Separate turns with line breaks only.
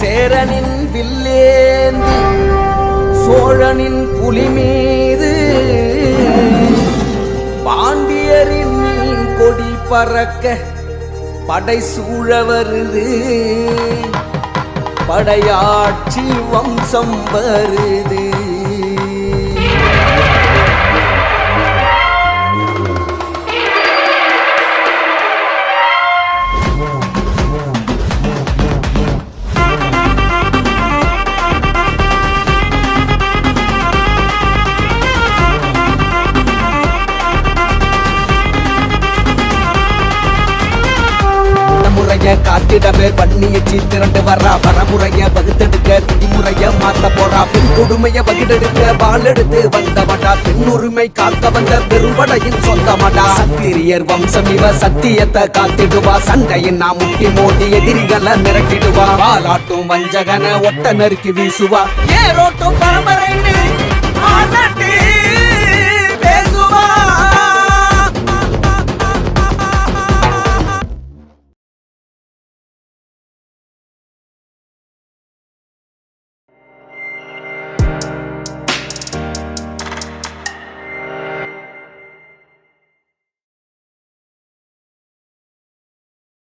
சேரனின் வில்லேந்தி சோழனின் புலி மீது பாண்டியரின் மீன் கொடி பறக்க படை சூழ வருது. படையாட்சி வம்சம் வருது. முறைய பண்ணியச்சி திரண்டு வர்றா வரமுறைய வகுத்தெடுக்க விதிமுறைய மாத்த போறா. பெண் கொடுமைய வகிடெடுக்க வாழெடுத்து வந்தவடா. பெண் உரிமை காக்க வந்த பெரும்படையின் சொந்தமடா. சத்திரியர் வம்சம் இவ சத்தியத்தை காத்திடுவா. சண்டையின் நாம் முட்டி மோடி எதிரிகளை மிரட்டிடுவா. பாலாட்டும் வஞ்சகன ஒட்ட நறுக்கி வீசுவா. ஏரோட்டும் பரம்பரை